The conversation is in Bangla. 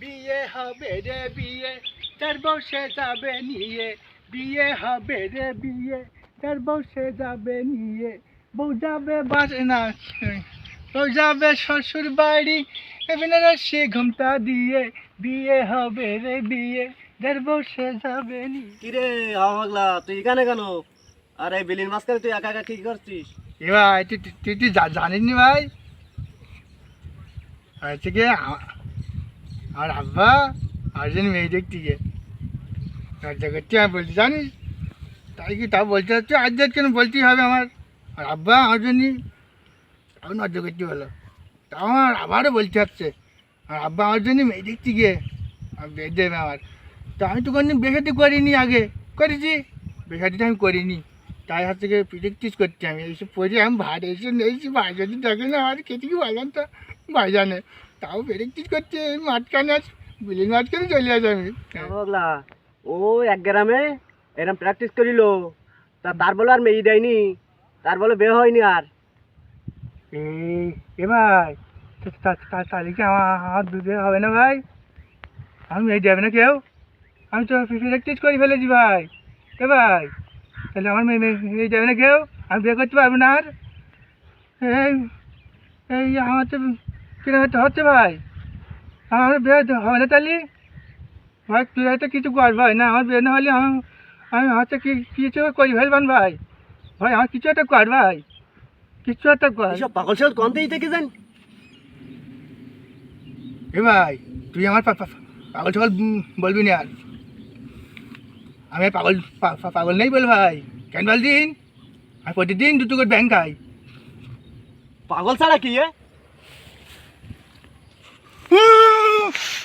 বিয়ে হবে রে বিয়ে তার বসে যাবে নিয়ে। বিয়ে হবে রে বিয়ে তার বসে যাবে নিয়ে। বউ যাবে বাস না বউ যাবে শ্বশুর বাড়ি সে ঘুমটা দিয়ে। বিয়ে হবে রে বিয়ে তার বসে যাবে নিয়ে। কিরে পাগলা তুই এখানে কেন? আর বিলির মাঝখানে তুই একা একা কি করছিস? এ ভাই তুই তুই- জানিস নি ভাই? হয়েছে কি? আ- আমার আব্বা আর্জেন্ট মেয়ে দেখতে গিয়ে লজ্জা করতে আমি বলছি, জানিস? তাই কি তা বলতে হচ্ছে? আজ কেন বলতেই হবে আমার। আর আব্বা আমার জন্য তখন লজ্জা করতে হলো তা আমার আবারও বলতে হচ্ছে। আর আব্বা আমার জন্য মেয়ে দেখতে গিয়ে আর বিয়ে দেবে আমার। তা আমি তো কোনো বেসাটি করিনি আগে। করেছি? বেসাটিটা আমি করিনি। তাই হাত থেকে প্র্যাকটিস করতে আমি। এইসব পড়ে আমি ভাড় এসে নিয়েছি। ভাই যদি দেখে না আর খেতে কি বললাম তো? ভাই জানে। তাও প্র্যাকটিস করছে মাঝখানে আজ বিলিং মাঝখানে চলে আসে আমি। পাগলা ও এক গ্রামে এরম প্র্যাকটিস করিল তা তার বলে আর মেয়ে দেয়নি তার বলে বিয়ে হয়নি আর। এই এ ভাই তাহলে কি আমার আমার দুধে হবে না ভাই? আমি এই যাবে না কেউ? আমি তো প্র্যাকটিস করে ফেলেছি ভাই। এ ভাই তাহলে আমার মেয়ে মেয়ে যাবে না কেউ? আমি বিয়ে করতে পারব না আর? এই এই আমার তো কীরকম একটা হচ্ছে ভাই। আমার বিয়ে তো হবে না তাহলে? ভাই তুই হয়তো কিছু কর ভাই না আমার বিয়ে না হলে আমি হয়তো কি কিছু করি ফেলবান ভাই। ভাই আমার কিছু একটা কর ভাই। কিছু একটা কর। এইসব পাগল সাগল কনতেই থেকে যান। এ ভাই তুই আমার পাগল ছাগল বলবি না আর। আমি পাগল পাগল নেই বল ভাই। কেন বল দিন আমি প্রতিদিন দুটো করে ব্যাংক খাই। পাগল ছাড়া কি এ? দেবী